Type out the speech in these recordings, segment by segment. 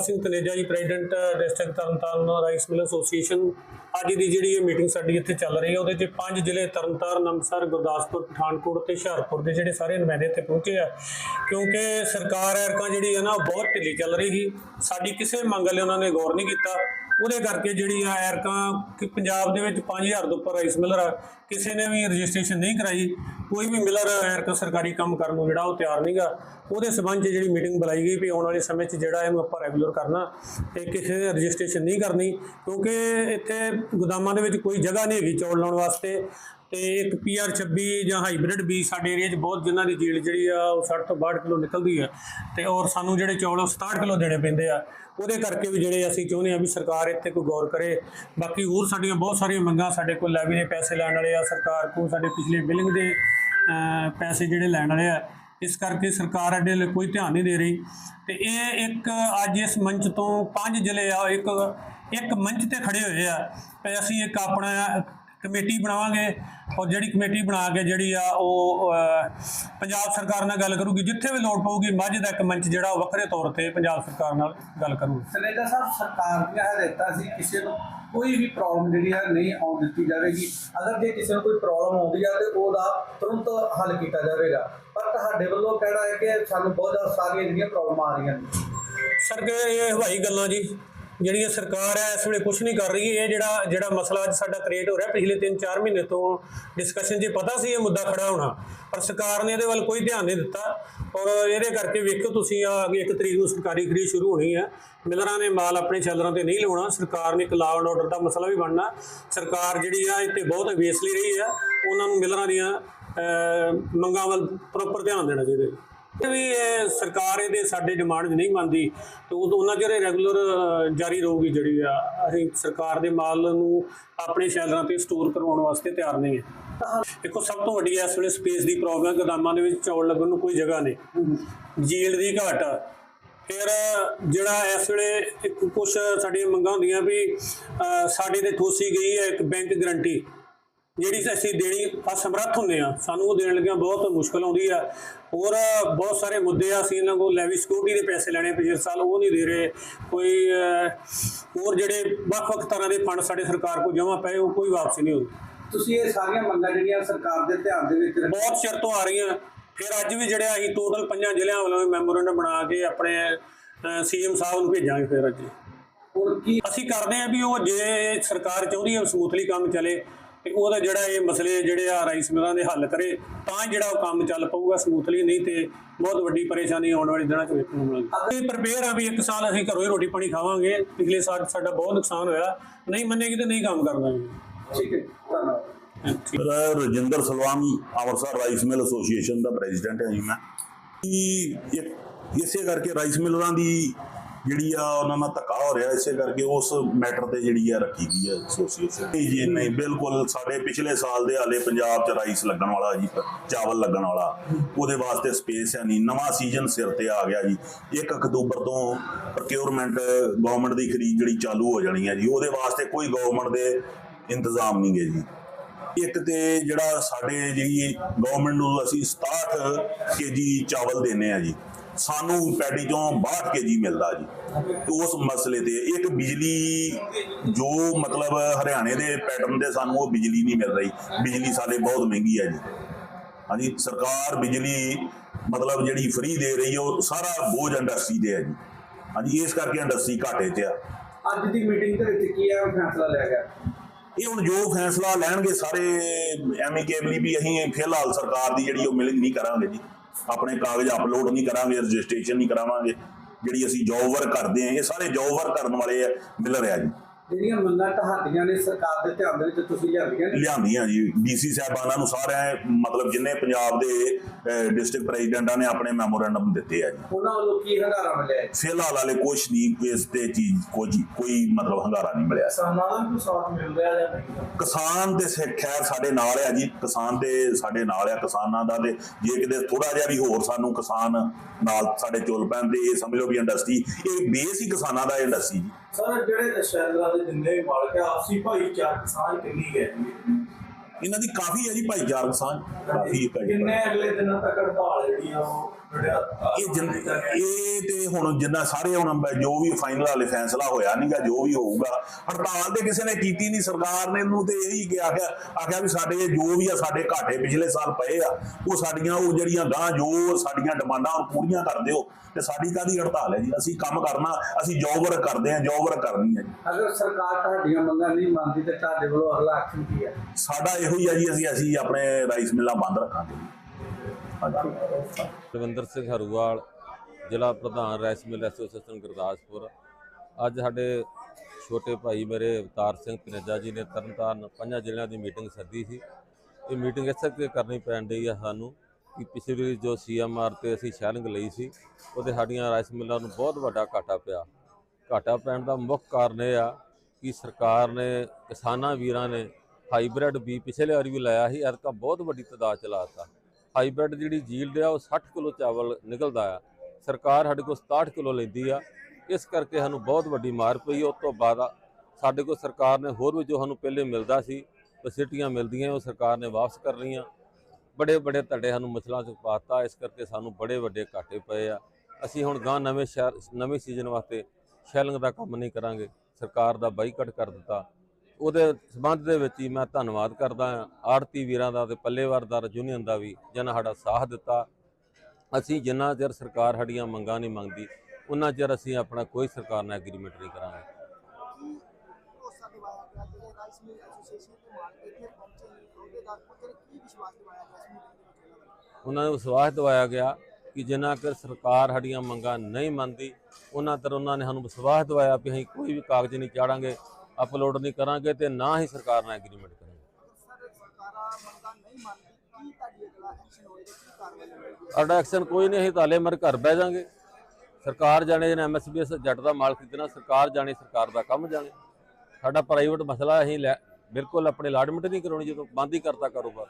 Singh Taneja ji president district Tarn Taran rice mill association ਅੱਜ ਦੀ ਜਿਹੜੀ ਇਹ ਮੀਟਿੰਗ ਸਾਡੀ ਇੱਥੇ ਚੱਲ ਰਹੀ ਹੈ, ਉਹਦੇ 'ਚ ਪੰਜ ਜ਼ਿਲ੍ਹੇ ਤਰਨਤਾਰਨ, ਅੰਮ੍ਰਿਤਸਰ, ਗੁਰਦਾਸਪੁਰ, ਪਠਾਨਕੋਟ ਤੇ ਹੁਸ਼ਿਆਰਪੁਰ ਦੇ ਜਿਹੜੇ ਸਾਰੇ ਨੁਮਾਇੰਦੇ ਇੱਥੇ ਪਹੁੰਚੇ ਆ। ਕਿਉਂਕਿ ਸਰਕਾਰ ਐਰਕਾਂ ਜਿਹੜੀ ਹੈ ਨਾ, ਉਹ ਬਹੁਤ ਢਿੱਲੀ ਚੱਲ ਰਹੀ ਸੀ। ਸਾਡੀ ਕਿਸੇ ਮੰਗ ਲਈ ਉਹਨਾਂ ਨੇ ਗੌਰ ਨਹੀਂ ਕੀਤਾ। ਉਹਦੇ ਕਰਕੇ ਜਿਹੜੀ ਆ ਐਰਕਾਂ ਕਿ ਪੰਜਾਬ ਦੇ ਵਿੱਚ 5000 ਤੋਂ ਉੱਪਰ ਰਾਈਸ ਮਿਲਰ ਆ। ਕਿਸੇ ਨੇ ਵੀ ਰਜਿਸਟ੍ਰੇਸ਼ਨ ਨਹੀਂ ਕਰਾਈ, ਕੋਈ ਵੀ ਮਿਲਰ ਐਰਕ ਸਰਕਾਰੀ ਕੰਮ ਕਰਨ ਨੂੰ ਜਿਹੜਾ ਉਹ ਤਿਆਰ ਨਹੀਂਗਾ ਉਹਦੇ ਸਬੰਧ 'ਚ ਜਿਹੜੀ ਮੀਟਿੰਗ ਬੁਲਾਈ ਗਈ ਵੀ ਆਉਣ ਵਾਲੇ ਸਮੇਂ 'ਚ ਜਿਹੜਾ ਇਹਨੂੰ ਆਪਾਂ ਰੈਗੂਲਰ ਕਰਨਾ ਤੇ ਕਿਸੇ ਨੇ ਰਜਿਸਟ੍ਰੇਸ਼ਨ ਨਹੀਂ ਕਰਨੀ, ਕਿਉਂਕਿ ਇੱਥੇ ਗੋਦਾਮਾਂ ਦੇ ਵਿੱਚ ਕੋਈ ਜਗ੍ਹਾ ਨਹੀਂ ਹੈਗੀ ਚੌਲ ਲਾਉਣ ਵਾਸਤੇ ਤੇ ਇੱਕ ਪੀਆਰ 26 ਜਾਂ ਹਾਈਬ੍ਰਿਡ ਬੀਜ ਸਾਡੇ ਏਰੀਆ 'ਚ ਬਹੁਤ ਜਿਨ੍ਹਾਂ ਦੀ ਜੀਲ ਜਿਹੜੀ ਆ ਉਹ 60 ਤੋਂ 62 ਕਿਲੋ ਨਿਕਲਦੀ ਆ ਤੇ ਔਰ ਸਾਨੂੰ ਜਿਹੜੇ ਚੌਲ ਉਹ 67 ਕਿਲੋ ਦੇਣੇ ਪੈਂਦੇ ਆ। ਉਹਦੇ ਕਰਕੇ ਵੀ ਜਿਹੜੇ ਅਸੀਂ ਚਾਹੁੰਦੇ ਆ ਵੀ ਸਰਕਾਰ ਇੱਥੇ ਕੋਈ ਗੌਰ ਕਰੇ। ਬਾਕੀ ਹੋਰ ਸਾਡੀਆਂ ਬਹੁਤ ਸਾਰੀਆਂ ਮੰਗਾਂ ਸਾਡੇ ਕੋਲ ਲੈਵੀ ਦੇ ਪੈਸੇ ਲੈਣ ਵਾਲੇ ਆ, ਸਰਕਾਰ ਕੋਲ ਸਾਡੇ ਪਿਛਲੇ ਬਿਲਿੰਗ ਦੇ ਪੈਸੇ ਜਿਹੜੇ ਲੈਣ ਵਾਲੇ ਆ, ਇਸ ਕਰਕੇ ਸਰਕਾਰ ਅੱਡੇ ਲਈ ਕੋਈ ਧਿਆਨ ਨਹੀਂ ਦੇ ਰਹੀ। ਤੇ ਇਹ ਇੱਕ ਅੱਜ ਇਸ ਮੰਚ ਤੋਂ ਪੰਜ ਜ਼ਿਲ੍ਹੇ ਆ, ਇੱਕ ਇੱਕ ਮੰਚ ਤੇ ਖੜੇ ਹੋਏ ਆ। ਤੇ ਅਸੀਂ ਇੱਕ ਆਪਣਾ ਕਮੇਟੀ ਬਣਾਵਾਂਗੇ ਔਰ ਜਿਹੜੀ ਕਮੇਟੀ ਬਣਾ ਕੇ ਜਿਹੜੀ ਆ ਉਹ ਪੰਜਾਬ ਸਰਕਾਰ ਨਾਲ ਗੱਲ ਕਰੂਗੀ ਜਿੱਥੇ ਵੀ ਲੋੜ ਪਊਗੀ ਮੱਝ ਦਾ ਇੱਕ ਮੰਚ ਜਿਹੜਾ ਵੱਖਰੇ ਤੌਰ ਤੇ ਪੰਜਾਬ ਸਰਕਾਰ ਨਾਲ ਗੱਲ ਕਰੂਗੀ। ਸਨੇਜਾ ਸਾਹਿਬ ਸਰਕਾਰ ਦੀਆਂ ਹਦਾਇਤਾਂ ਸੀ ਕਿਸੇ ਨੂੰ ਕੋਈ ਵੀ ਪ੍ਰੋਬਲਮ ਜਿਹੜੀ ਹੈ ਨਹੀਂ ਆਉਣ ਦਿੱਤੀ ਜਾਵੇਗੀ। ਅਗਰ ਜੇ ਕਿਸੇ ਨੂੰ ਕੋਈ ਪ੍ਰੋਬਲਮ ਆਉਂਦੀ ਹੈ ਤੇ ਉਹਦਾ ਤੁਰੰਤ ਹੱਲ ਕੀਤਾ ਜਾਵੇਗਾ। ਪਰ ਤੁਹਾਡੇ ਵੱਲੋਂ ਕਹਿਣਾ ਹੈ ਕਿ ਸਾਨੂੰ ਬਹੁਤ ਜ਼ਿਆਦਾ ਸਾਰੀਆਂ ਜਿਹੜੀਆਂ ਪ੍ਰੋਬਲਮ ਆ ਰਹੀਆਂ ਨੇ। ਸਰ ਕਿ ਇਹ ਹਵਾਈ ਗੱਲਾਂ ਜੀ। ਜਿਹੜੀਆਂ ਸਰਕਾਰ ਹੈ, ਇਸ ਵੇਲੇ ਕੁਝ ਨਹੀਂ ਕਰ ਰਹੀ, ਇਹ ਜਿਹੜਾ ਜਿਹੜਾ ਮਸਲਾ ਅੱਜ ਸਾਡਾ ਕ੍ਰੀਏਟ ਹੋ ਰਿਹਾ, ਪਿਛਲੇ 3-4 ਮਹੀਨੇ ਤੋਂ ਡਿਸਕਸ਼ਨ 'ਚ ਪਤਾ ਸੀ ਇਹ ਮੁੱਦਾ ਖੜਾ ਹੋਣਾ, ਪਰ ਸਰਕਾਰ ਨੇ ਇਹਦੇ ਵੱਲ ਕੋਈ ਧਿਆਨ ਨਹੀਂ ਦਿੱਤਾ। ਔਰ ਇਹਦੇ ਕਰਕੇ ਵੇਖੋ ਤੁਸੀਂ ਆ ਇੱਕ ਤਰੀਕ ਨੂੰ ਸਰਕਾਰੀ ਖਰੀਦ ਸ਼ੁਰੂ ਹੋਣੀ ਹੈ। ਮਿਲਰਾਂ ਨੇ ਮਾਲ ਆਪਣੇ ਸ਼ੈਲਰਾਂ ਤੇ ਨਹੀਂ ਲਾਉਣਾ, ਸਰਕਾਰ ਨੇ ਇੱਕ ਲਾਅ ਐਂਡ ਆਰਡਰ ਦਾ ਮਸਲਾ ਵੀ ਬਣਨਾ। ਸਰਕਾਰ ਜਿਹੜੀ ਆ, ਇੱਥੇ ਬਹੁਤ ਵੇਸਲੀ ਰਹੀ ਆ, ਉਹਨਾਂ ਨੂੰ ਮਿਲਰਾਂ ਦੀਆਂ ਮੰਗਾਂ ਵੱਲ ਪ੍ਰੋਪਰ ਧਿਆਨ ਦੇਣਾ ਚਾਹੀਦਾ। ਵੀ ਇਹ ਸਰਕਾਰ ਇਹਦੇ ਸਾਡੇ ਡਿਮਾਂਡ ਨਹੀਂ ਮੰਨਦੀ, ਤੇ ਉਦੋਂ ਉਹਨਾਂ ਚਿਰ ਰੈਗੂਲਰ ਜਾਰੀ ਰਹੂਗੀ ਜਿਹੜੀ ਆ ਅਸੀਂ ਸਰਕਾਰ ਦੇ ਮਾਲ ਨੂੰ ਆਪਣੇ ਸ਼ੈਲਰਾਂ ਤੇ ਸਟੋਰ ਕਰਵਾਉਣ ਵਾਸਤੇ ਤਿਆਰ ਨਹੀਂ ਹੈ। ਦੇਖੋ, ਸਭ ਤੋਂ ਵੱਡੀ ਇਸ ਵੇਲੇ ਸਪੇਸ ਦੀ ਪ੍ਰੋਬਲਮ ਗੋਦਾਮਾਂ ਦੇ ਵਿੱਚ ਚੌਲ ਲੱਗਣ ਨੂੰ ਕੋਈ ਜਗ੍ਹਾ ਨਹੀਂ। ਜੀਲਡ ਦੀ ਘਾਟ ਆ। ਫਿਰ, ਜਿਹੜਾ ਇਸ ਵੇਲੇ ਇੱਕ ਕੁਝ ਸਾਡੀਆਂ ਮੰਗਾਂ ਹੁੰਦੀਆਂ ਵੀ ਸਾਡੇ ਤੇ ਠੋਸੀ ਗਈ ਹੈ ਇੱਕ ਬੈਂਕ ਗਰੰਟੀ ਜਿਹੜੀ ਅਸੀਂ ਦੇਣੀ ਅਸਮਰੱਥ ਹੁੰਦੇ ਆ ਸਾਨੂੰ ਉਹ ਦੇਣ ਲੱਗਿਆਂ ਬਹੁਤ ਮੁਸ਼ਕਲ ਆਉਂਦੀ ਆ। ਹੋਰ ਬਹੁਤ ਸਾਰੇ ਮੁੱਦੇ ਆ ਅਸੀਂ ਇਹਨਾਂ ਕੋਲ ਲੈਵੀ ਸਿਕਿਉਰਿਟੀ ਦੇ ਪੈਸੇ ਲੈਣੇ ਪਿਛਲੇ ਸਾਲ ਉਹ ਨਹੀਂ ਦੇ ਰਹੇ। ਕੋਈ ਹੋਰ ਜਿਹੜੇ ਵੱਖ-ਵੱਖ ਤਰ੍ਹਾਂ ਦੇ ਫੰਡ ਸਾਡੇ ਸਰਕਾਰ ਕੋਲ ਜਮ੍ਹਾਂ ਪਏ ਉਹ ਕੋਈ ਵਾਪਸੀ ਨਹੀਂ ਹੁੰਦੀ ਤੁਸੀਂ ਇਹ ਸਾਰੀਆਂ ਮੰਗਾਂ ਜਿਹੜੀਆਂ ਸਰਕਾਰ ਦੇ ਧਿਆਨ ਦੇ ਵਿੱਚ ਬਹੁਤ ਚਿਰ ਤੋਂ ਆ ਰਹੀਆਂ। ਫਿਰ ਅੱਜ ਵੀ ਜਿਹੜੇ ਅਸੀਂ ਟੋਟਲ ਪੰਜਾਂ ਜ਼ਿਲ੍ਹਿਆਂ ਵੱਲੋਂ ਮੈਮੋਰੈਂਡਮ ਬਣਾ ਕੇ ਆਪਣੇ ਸੀਐਮ ਸਾਹਿਬ ਨੂੰ ਭੇਜਾਂਗੇ ਫਿਰ ਅੱਜ। ਹੋਰ ਕੀ? ਅਸੀਂ ਕਰਦੇ ਹਾਂ ਵੀ ਉਹ ਜੇ ਸਰਕਾਰ ਚਾਹੁੰਦੀ ਹੈ ਸਮੂਥਲੀ ਕੰਮ ਚੱਲੇ। ਤੇ ਉਹਦਾ ਜਿਹੜਾ ਇਹ ਮਸਲੇ ਜਿਹੜੇ ਆ ਰਾਈਸ ਮਿਲਾਂ ਦੇ ਹੱਲ ਕਰੇ ਤਾਂ ਜਿਹੜਾ ਉਹ ਕੰਮ ਚੱਲ ਪਊਗਾ ਸਮੂਥਲੀ ਨਹੀਂ ਤੇ ਬਹੁਤ ਵੱਡੀ ਪਰੇਸ਼ਾਨੀ ਆਉਣ ਵਾਲੇ ਦਿਨਾਂ 'ਚ ਵੇਖਣ ਨੂੰ ਮਿਲੇਗੀ। ਅਸੀਂ ਪ੍ਰਪੇਅਰ ਆ ਵੀ ਇੱਕ ਸਾਲ ਅਸੀਂ ਘਰੋਂ ਹੀ ਰੋਟੀ ਪਾਣੀ ਖਾਵਾਂਗੇ ਪਿਛਲੇ ਸਾਲ ਸਾਡਾ ਬਹੁਤ ਨੁਕਸਾਨ ਹੋਇਆ ਨਹੀਂ ਮੰਨੇਗੀ ਤੇ ਨਹੀਂ ਕੰਮ ਕਰਨਾ ਜੀ। ਠੀਕ ਹੈ ਧੰਨਵਾਦ। Rajinder Salwan Amritsar rice mill association ਦਾ ਪ੍ਰੈਜ਼ੀਡੈਂਟ ਹਾਂ ਜੀ ਮੈਂ। ਇਸੇ ਕਰਕੇ ਰਾਈਸ ਮਿਲਰਾਂ ਦੀ ਜਿਹੜੀ ਆ ਉਹਨਾਂ ਨਾਲ ਧੱਕਾ ਹੋ ਰਿਹਾ ਇਸੇ ਕਰਕੇ ਉਸ ਮੈਟਰ ਤੇ ਜਿਹੜੀ ਆ ਰੱਖੀ ਗਈ ਹੈ ਐਸੋਸੀਏਸ਼ਨ ਜੀ, ਨਹੀਂ, ਬਿਲਕੁਲ ਸਾਡੇ ਪਿਛਲੇ ਸਾਲ ਦੇ ਹਾਲੇ ਪੰਜਾਬ 'ਚ ਰਾਈਸ ਲੱਗਣ ਵਾਲਾ ਜੀ, ਚਾਵਲ ਲੱਗਣ ਵਾਲਾ, ਉਹਦੇ ਵਾਸਤੇ ਸਪੇਸ ਹੈ ਨਹੀਂ, ਨਵਾਂ ਸੀਜ਼ਨ ਸਿਰ ਤੇ ਆ ਗਿਆ ਜੀ। 1 ਅਕਤੂਬਰ ਤੋਂ ਪ੍ਰੋਕਿਉਰਮੈਂਟ ਗਵਰਨਮੈਂਟ ਦੀ ਖਰੀਦ ਜਿਹੜੀ ਚਾਲੂ ਹੋ ਜਾਣੀ ਹੈ ਜੀ, ਉਹਦੇ ਵਾਸਤੇ ਕੋਈ ਗਵਰਨਮੈਂਟ ਦੇ ਇੰਤਜ਼ਾਮ ਨਹੀਂ ਗਏ ਜੀ। ਇੱਕ ਤੇ ਜਿਹੜਾ ਸਾਡੇ ਜਿਹੜੀ ਗਵਰਨਮੈਂਟ ਨੂੰ ਅਸੀਂ 67 ਕੇਜੀ ਚਾਵਲ ਦਿੰਨੇ ਆ ਜੀ। ਸਾਨੂੰ ਪੈਡੀ ਚੋਂ 62 ਕੇਜੀ ਮਿਲਦਾ ਜੀ। ਤੇ ਉਸ ਮਸਲੇ ਤੇ ਇੱਕ ਬਿਜਲੀ ਜੋ ਮਤਲਬ ਹਰਿਆਣੇ ਦੇ ਪੈਟਰਨ ਦੇ ਸਾਨੂੰ ਉਹ ਬਿਜਲੀ ਨਹੀਂ ਮਿਲ ਰਹੀ। ਬਿਜਲੀ ਸਾਡੇ ਬਹੁਤ ਮਹਿੰਗੀ ਹੈ ਜੀ। ਹਾਂਜੀ ਸਰਕਾਰ ਬਿਜਲੀ ਮਤਲਬ ਜਿਹੜੀ ਫ੍ਰੀ ਦੇ ਰਹੀ ਹੈ ਉਹ ਸਾਰਾ ਬੋਝ ਇੰਡਸਟਰੀ ਦੇ ਹੈ ਜੀ। ਹਾਂਜੀ ਇਸ ਕਰਕੇ ਇੰਡਸਟਰੀ ਘਾਟੇ 'ਚ ਆ। ਅੱਜ ਦੀ ਮੀਟਿੰਗ ਦੇ ਵਿੱਚ ਕੀ ਹੈ ਫੈਸਲਾ ਲਿਆ ਗਿਆ? ਇਹ ਹੁਣ ਜੋ ਫੈਸਲਾ ਲੈਣਗੇ ਸਾਰੇ ਐਮੀਕੇਬਲੀ ਵੀ ਅਸੀਂ ਫਿਲਹਾਲ ਸਰਕਾਰ ਦੀ ਜਿਹੜੀ ਉਹ ਮਿਲਿੰਗ ਨਹੀਂ ਕਰਾਂਗੇ ਜੀ। ਆਪਣੇ ਕਾਗਜ਼ ਅਪਲੋਡ ਨਹੀਂ ਕਰਾਂਗੇ ਰਜਿਸਟ੍ਰੇਸ਼ਨ ਨਹੀਂ ਕਰਾਵਾਂਗੇ। ਜਿਹੜੀ ਅਸੀਂ ਜੌਬ ਵਰਕ ਕਰਦੇ ਆਂ ਇਹ ਸਾਰੇ ਜੌਬ ਵਰਕ ਕਰਨ ਵਾਲੇ ਆ ਮਿਲ ਰਿਹਾ ਜੀ। ਜਿਹੜੀਆਂ ਮੰਗਾਂ ਤੁਹਾਡੀਆਂ ਨੇ ਸਰਕਾਰ ਦੇ ਧਿਆਨ ਦੇ ਵਿੱਚ ਤੁਸੀਂ ਲਿਆਂਦੀਆਂ ਨੇ? ਲਿਆਂਦੀਆਂ ਜੀ ਡੀਸੀ ਸਾਹਿਬਾਨਾਂ ਨੂੰ ਸਾਰਿਆਂ ਮਤਲਬ ਜਿੰਨੇ ਪੰਜਾਬ ਦੇ ਡਿਸਟ੍ਰਿਕਟ ਪ੍ਰੈਜ਼ੀਡੈਂਟਾਂ ਨੇ ਆਪਣੇ ਮੈਮੋਰੈਂਡਮ ਦਿੱਤੇ ਆ ਜੀ। ਉਹਨਾਂ ਵੱਲੋਂ ਕੀ ਹੰਗਾਰਾ ਮਿਲਿਆ? ਫਿਲਹਾਲ ਵਾਲੇ ਕੁਛ ਨਹੀਂ ਇਸ ਤੇ ਚੀਜ਼ ਕੋਈ ਕੋਈ ਮਤਲਬ ਹੰਗਾਰਾ ਨਹੀਂ ਮਿਲਿਆ। ਕਿਸਾਨਾਂ ਵੀ ਸਾਥ ਮਿਲ ਰਿਹਾ ਜਾਂ ਕਿਸਾਨ ਤੇ ਸੇ- ਖੈਰ ਸਾਡੇ ਨਾਲ ਆ ਜੀ ਕਿਸਾਨ ਤੇ ਸਾਡੇ ਨਾਲ ਆ ਕਿਸਾਨਾਂ ਦਾ ਤੇ ਜੇ ਕਿਤੇ ਥੋੜਾ ਜਿਹਾ ਵੀ ਹੋਰ ਸਾਨੂੰ ਕਿਸਾਨ ਨਾਲ ਸਾਡੇ ਚੁੱਲ ਪੈਣ ਤੇ ਇਹ ਸਮਝ ਲਓ ਵੀ ਇੰਡਸਟਰੀ ਇਹ ਬੇਸ ਹੀ ਕਿਸਾਨਾਂ ਦਾ ਇੰਡਸਟਰੀ ਜੀ। ਸਰ ਜਿਹੜੇ ਦੇ ਜਿੰਨੇ ਵੀ ਮਾਲਕ ਆ ਆਪਸੀ ਭਾਈਚਾਰਕ ਸਾਂਝ ਕਿੰਨੀ ਹੈ ਇਹਨਾਂ ਦੀ ਕਾਫੀ ਹੈ ਜੀ ਭਾਈਚਾਰਕ ਸਾਂਝ। ਕਾਫੀ ਹੈ ਭਾਈਚਾਰਕ ਕਿੰਨੇ ਅਗਲੇ ਦਿਨਾਂ ਤੱਕ ਹੜਤਾਲ ਜਿਹੜੀ ਆ ਉਹ ਇਹ ਜਿੰਨ- ਇਹ ਤੇ ਹੁਣ ਜਿੰਨਾ ਸਾਰੇ ਹੁਣ ਬ- ਜੋ ਵੀ ਫਾਈਨਲ ਵਾਲੇ ਫੈਸਲਾ ਹੋਇਆ ਨਹੀਂਗਾ ਜੋ ਵੀ ਹੋਊਗਾ ਹੜਤਾਲ ਤੇ ਕਿਸੇ ਨੇ ਕੀਤੀ ਨਹੀਂ ਸਰਕਾਰ ਨੇ ਇਹਨੂੰ ਤੇ ਇਹੀ ਕਿ ਆਖਿਆ ਆਖਿਆ ਵੀ ਸਾਡੇ ਜੋ ਵੀ ਆ ਸਾਡੇ ਘਾਟੇ ਪਿਛਲੇ ਸਾਲ ਪਏ ਆ ਉਹ ਸਾਡੀਆਂ ਉਹ ਜਿਹੜੀਆਂ ਗਾਂ ਜੋ ਸਾਡੀਆਂ ਡਿਮਾਂਡਾਂ ਉਹ ਪੂਰੀਆਂ ਕਰ ਦਿਓ ਤੇ ਸਾਡੀ ਕਾਦੀ ਹੜਤਾਲ ਹੈ ਜੀ? ਅਸੀਂ ਕੰਮ ਕਰਨਾ ਅਸੀਂ ਜੋਬ ਵਰਕ ਕਰਦੇ ਆ ਜੋਬ ਵਰਕ ਕਰਨੀ ਹੈ ਜੀ। ਅਗਰ ਸਰਕਾਰ ਤੁਹਾਡੀਆਂ ਮੰਗਾਂ ਨਹੀਂ ਮੰਨਦੀ ਤੇ ਤੁਹਾਡੇ ਵੱਲੋਂ ਅਗਲਾ ਐਕਸ਼ਨ ਕੀ ਹੈ? ਸਾਡਾ ਇਹੋ ਹੀ ਆ ਜੀ ਅਸੀਂ ਅਸੀਂ ਆਪਣੇ ਰਾਈਸ ਮਿੱਲਾਂ ਬੰਦ ਰੱਖਾਂਗੇ ਰਵਿੰਦਰ ਸਿੰਘ ਹਰੂਵਾਲ, ਜ਼ਿਲ੍ਹਾ ਪ੍ਰਧਾਨ ਰਾਈਸ ਮਿਲ ਐਸੋਸੀਏਸ਼ਨ ਗੁਰਦਾਸਪੁਰ। ਅੱਜ ਸਾਡੇ ਛੋਟੇ ਭਾਈ ਮੇਰੇ ਅਵਤਾਰ ਸਿੰਘ ਕਨੇਜਾ ਜੀ ਨੇ ਤਰਨਤਾਰਨ ਪੰਜਾਂ ਜ਼ਿਲ੍ਹਿਆਂ ਦੀ ਮੀਟਿੰਗ ਸੱਦੀ ਸੀ। ਇਹ ਮੀਟਿੰਗ ਇਸ ਕਰਕੇ ਕਰਨੀ ਪੈਣ ਡਈ ਆ ਸਾਨੂੰ ਕਿ ਪਿਛਲੀ ਜੋ ਸੀਐਮਆਰ ਤੇ ਅਸੀਂ ਸ਼ੈਲਿੰਗ ਲਈ ਸੀ, ਉਹਦੇ ਸਾਡੀਆਂ ਰਾਈਸ ਮਿੱਲਾਂ ਨੂੰ ਬਹੁਤ ਵੱਡਾ ਘਾਟਾ ਪਿਆ। ਘਾਟਾ ਪੈਣ ਦਾ ਮੁੱਖ ਕਾਰਨ ਇਹ ਆ ਕਿ ਸਰਕਾਰ ਨੇ, ਕਿਸਾਨਾਂ ਵੀਰਾਂ ਨੇ ਹਾਈਬ੍ਰਿਡ ਬੀ ਪਿਛਲੇ ਵਾਰੀ ਵੀ ਲਾਇਆ ਸੀ, ਐਤਕਾਂ ਬਹੁਤ ਵੱਡੀ ਤਾਦਾਦ ਚ ਲਾਤਾ ਹਾਈਬ੍ਰਿਡ ਜਿਹੜੀ ਜੀਲਡ ਆ, ਉਹ 60 ਕਿਲੋ ਚਾਵਲ ਨਿਕਲਦਾ ਆ। ਸਰਕਾਰ ਸਾਡੇ ਕੋਲ 67 ਕਿਲੋ ਲੈਂਦੀ ਆ। ਇਸ ਕਰਕੇ ਸਾਨੂੰ ਬਹੁਤ ਵੱਡੀ ਮਾਰ ਪਈ। ਉਸ ਤੋਂ ਬਾਅਦ ਸਾਡੇ ਕੋਲ ਸਰਕਾਰ ਨੇ ਹੋਰ ਵੀ ਜੋ ਸਾਨੂੰ ਪਹਿਲੇ ਮਿਲਦਾ ਸੀ ਫੈਸਿਲਿਟੀਆਂ ਮਿਲਦੀਆਂ, ਉਹ ਸਰਕਾਰ ਨੇ ਵਾਪਸ ਕਰ ਲਈਆਂ। ਬੜੇ ਬੜੇ ਧੜੇ ਸਾਨੂੰ ਮਸਲਾ ਚ ਪਾਤਾ। ਇਸ ਕਰਕੇ ਸਾਨੂੰ ਬੜੇ ਵੱਡੇ ਘਾਟੇ ਪਏ ਆ। ਅਸੀਂ ਹੁਣ ਗਾਂ ਨਵੇਂ ਸ਼ਹਿਰ, ਨਵੇਂ ਸੀਜ਼ਨ ਵਾਸਤੇ ਸ਼ੈਲਿੰਗ ਦਾ ਕੰਮ ਨਹੀਂ ਕਰਾਂਗੇ। ਸਰਕਾਰ ਦਾ ਬਾਈਕਾਟ ਕਰ ਦਿੱਤਾ। ਉਹਦੇ ਸਬੰਧ ਦੇ ਵਿੱਚ ਹੀ ਮੈਂ ਧੰਨਵਾਦ ਕਰਦਾ ਆੜਤੀ ਵੀਰਾਂ ਦਾ ਤੇ ਪੱਲੇਵਾਰਦਾਰ ਯੂਨੀਅਨ ਦਾ ਵੀ ਜਿਨ੍ਹਾਂ ਸਾਡਾ ਸਾਥ ਦਿੱਤਾ। ਅਸੀਂ ਜਿੰਨਾ ਚਿਰ ਸਰਕਾਰ ਸਾਡੀਆਂ ਮੰਗਾਂ ਨਹੀਂ ਮੰਗਦੀ ਉਹਨਾਂ ਚਿਰ ਅਸੀਂ ਆਪਣਾ ਕੋਈ ਸਰਕਾਰ ਨਾਲ ਐਗਰੀਮੈਂਟ ਨਹੀਂ ਕਰਾਂਗੇ। ਉਹਨਾਂ ਨੂੰ ਵਿਸ਼ਵਾਸ ਦਿਵਾਇਆ ਗਿਆ ਕਿ ਜਿੰਨਾ ਚਿਰ ਸਰਕਾਰ ਸਾਡੀਆਂ ਮੰਗਾਂ ਨਹੀਂ ਮੰਨਦੀ ਉਹਨਾਂ ਚਿਰ ਉਹਨਾਂ ਨੇ ਸਾਨੂੰ ਵਿਸ਼ਵਾਸ ਦਿਵਾਇਆ ਕਿ ਅਸੀਂ ਕੋਈ ਵੀ ਕਾਗਜ਼ ਨਹੀਂ ਚਾੜਾਂਗੇ। ਅਪਲੋਡ ਨਹੀਂ ਕਰਾਂਗੇ ਤੇ ਨਾ ਹੀ ਸਰਕਾਰ ਨਾਲ ਐਗਰੀਮੈਂਟ ਕਰਾਂਗੇ। ਸਾਡਾ ਐਕਸ਼ਨ ਕੋਈ ਨਹੀਂ, ਅਸੀਂ ਤਾਲੇ ਮਰ ਘਰ ਬਹਿ ਜਾਾਂਗੇ ਸਰਕਾਰ ਜਾਣੇ ਜਨ ਐਮਐਸਬੀਐਸ ਜੱਟ ਦਾ ਮਾਲ ਖਰੀਦਣਾ ਸਰਕਾਰ ਜਾਣੇ ਸਰਕਾਰ ਦਾ ਕੰਮ ਜਾਣੇ। ਸਾਡਾ ਪ੍ਰਾਈਵੇਟ ਮਸਲਾ ਅਸੀਂ ਲੈ, ਬਿਲਕੁਲ ਆਪਣੇ ਅਲਾਟਮੈਂਟ ਨਹੀਂ ਕਰਾਉਣੀ, ਜਦੋਂ ਬੰਦ ਹੀ ਕਰਤਾ ਕਾਰੋਬਾਰ।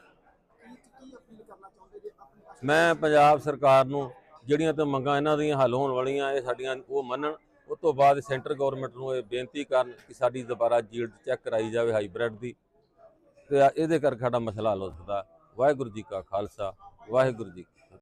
ਮੈਂ ਪੰਜਾਬ ਸਰਕਾਰ ਨੂੰ ਜਿਹੜੀਆਂ ਤੇ ਮੰਗਾਂ ਇਹਨਾਂ ਦੀਆਂ ਹੱਲ ਹੋਣ ਵਾਲੀਆਂ, ਇਹ ਸਾਡੀਆਂ ਉਹ ਮੰਨਣ। ਉਸ ਤੋਂ ਬਾਅਦ ਸੈਂਟਰ ਗਵਰਨਮੈਂਟ ਨੂੰ ਇਹ ਬੇਨਤੀ ਕਰਨ ਕਿ ਸਾਡੀ ਦੁਬਾਰਾ ਜੀਲਡ ਚੈੱਕ ਕਰਾਈ ਜਾਵੇ ਹਾਈਬ੍ਰਿਡ ਦੀ। ਤੇ ਇਹਦੇ ਕਰਕੇ ਸਾਡਾ ਮਸਲਾ ਹੱਲ ਹੋ ਸਕਦਾ। ਵਾਹਿਗੁਰੂ ਜੀ ਕਾ ਖਾਲਸਾ, ਵਾਹਿਗੁਰੂ ਜੀ